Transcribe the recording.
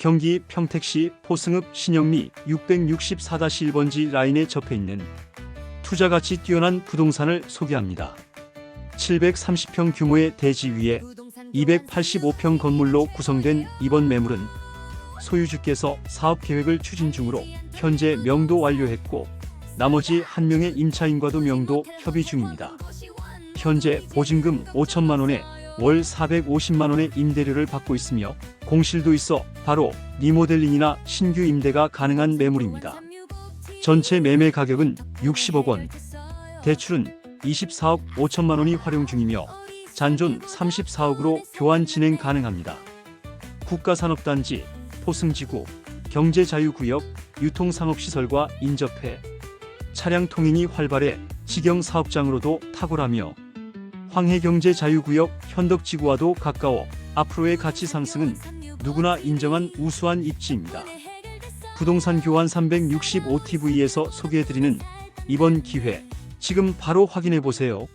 경기 평택시 포승읍 신영리 664-1번지 라인에 접해 있는 투자 가치 뛰어난 부동산을 소개합니다. 730평 규모의 대지 위에 285평 건물로 구성된 이번 매물은 소유주께서 사업 계획을 추진 중으로 현재 명도 완료했고 나머지 한 명의 임차인과도 명도 협의 중입니다. 현재 보증금 5천만 원에 월 450만 원의 임대료를 받고 있으며 공실도 있어 바로 리모델링이나 신규 임대가 가능한 매물입니다. 전체 매매 가격은 60억 원, 대출은 24억 5천만 원이 활용 중이며 잔존 34억으로 교환 진행 가능합니다. 국가산업단지, 포승지구, 경제자유구역, 유통상업시설과 인접해 차량 통행이 활발해 직영 사업장으로도 탁월하며 황해경제자유구역 현덕지구와도 가까워 앞으로의 가치 상승은 누구나 인정한 우수한 입지입니다. 부동산 교환 365TV에서 소개해드리는 이번 기회 지금 바로 확인해 보세요.